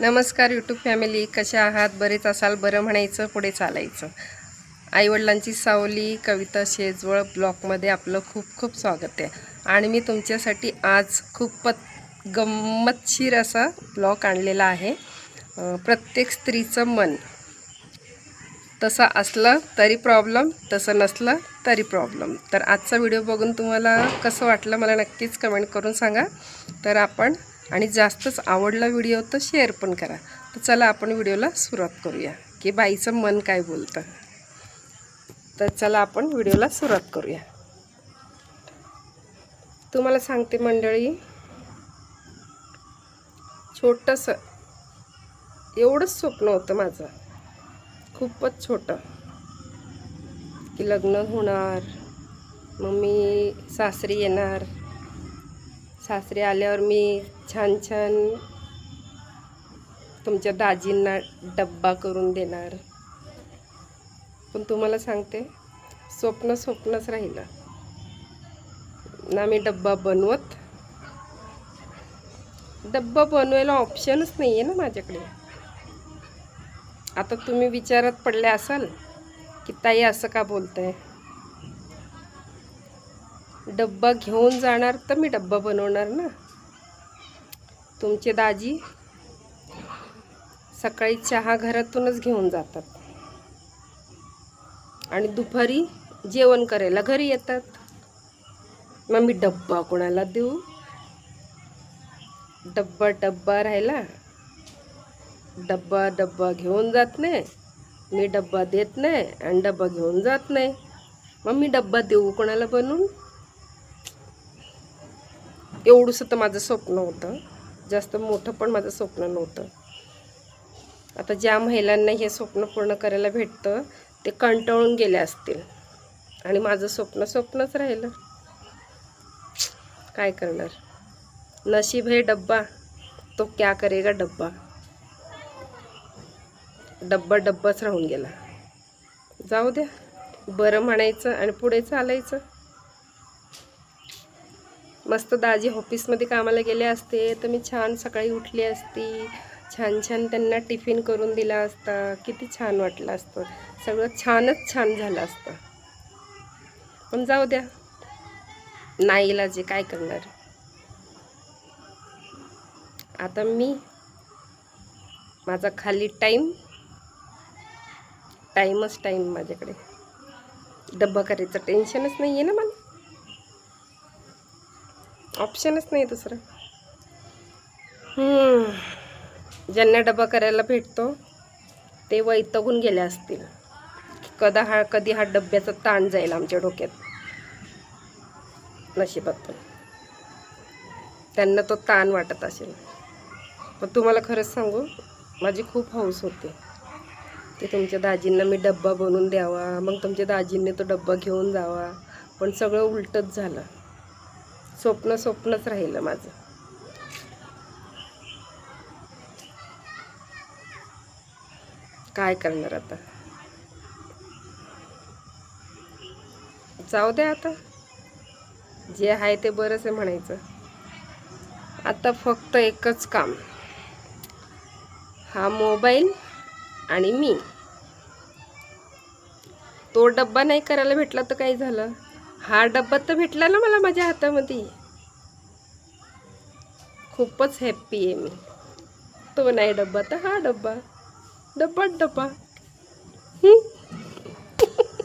नमस्कार YouTube family कशा आहात? बरेच असाल बरं म्हणायचं पुढे चालायचं. आईवडिलांची सावली कविता शेजवळ ब्लॉगमध्ये आपलं खूप खूप स्वागत आहे. आणि मी तुमच्यासाठी आज खूपच गंमतशीर असा ब्लॉग आणलेला आहे. प्रत्येक स्त्रीचं मन तसं असलं तरी प्रॉब्लेम तसं नसलं तरी प्रॉब्लेम. तर आजचा व्हिडिओ बघून तुम्हाला कसं वाटलं मला नक्कीच कमेंट करून सांगा. तर आपण आणि जास्तच आवडला व्हिडिओ तर शेअर पण करा. तर चला आपण व्हिडिओला सुरुवात करूया. की बाईचं मन काय बोलतं. तर चला आपण व्हिडिओला सुरुवात करूया. तुम्हाला सांगते मंडळी छोटंसं एवढंच स्वप्न होतं माझं. खूपच छोटं. की लग्न होणार मग मी सासरी येणार सासरे आल्यावर मी छान छान तुमच्या दाजींना डब्बा करून देणार. पण तुम्हाला सांगते स्वप्न स्वप्नच राहिलं. ना मी डब्बा बनवत. डब्बा बनवायला ऑप्शनच नाही आहे ना माझ्याकडे. आता तुम्ही विचारात पडले असाल की ताई असं का बोलताय? डब्बा घेऊन जाणार तर मी डब्बा बनवणार ना. तुमचे दाजी सकाळी चहा घरातूनच घेऊन जातात. आणि दुपारी जेवण करायला घरी येतात. मग मी डब्बा कोणाला देऊ? डब्बा डब्बा राहिला. डब्बा डब्बा घेऊन जात नाही. मी डब्बा देत नाही आणि डब्बा घेऊन जात नाही. मग मी डब्बा देऊ कोणाला बनवून? एवढंसं तर माझं स्वप्न होतं. जास्त मोठं पण माझं स्वप्न नव्हतं. आता ज्या महिलांना हे स्वप्न पूर्ण करायला भेटतं ते कंटाळून गेले असतील. आणि माझं स्वप्न स्वप्नच राहिलं. काय करणार? नशीब हे डब्बा. तो क्या करेगा डब्बा? डब्बा डब्बाच राहून गेला. जाऊ द्या. बरं म्हणायचं आणि पुढे चालायचं. मस्त दाजी ऑफिसमध्ये कामाला गेले असते तर मी छान सकाळी उठली असती. छान छान त्यांना टिफिन करून दिला असता. किती छान वाटलं असतं. सगळं छानच छान झालं असतं. पण जाऊ द्या. नाईला जे काय करणार? आता मी माझा खाली टाईम टाईमच टाईम माझ्याकडे. डब्बा करायचं टेन्शनच नाही आहे ना मला. ऑप्शनच नाही दुसरं. ज्यांना डबा करायला भेटतो ते वैतगून गेले असतील. कदा हा कधी हा डब्याचा ताण जाईल आमच्या डोक्यात. नशिबातून त्यांना तो ताण वाटत असेल. पण तुम्हाला खरंच सांगू माझी खूप हौस होते. की तुमच्या दाजींना मी डब्बा बनवून द्यावा मग तुमच्या दाजींनी तो डब्बा घेऊन जावा. पण सगळं उलटच झालं. स्वप्न स्वप्नच राहिलं माझं. काय करणार आता? जाऊ द्या आता. जे आहे ते बरंच आहे म्हणायचं. आता फक्त एकच काम. हा मोबाईल आणि मी. तो डब्बा नाही करायला भेटला तर काय झालं? हा डब्बा तर भेटला ना मला माझ्या हातामध्ये. खूपच हॅप्पी आहे मी. तो नाही डब्बा तर हा डब्बा. डब्बा. डब्बा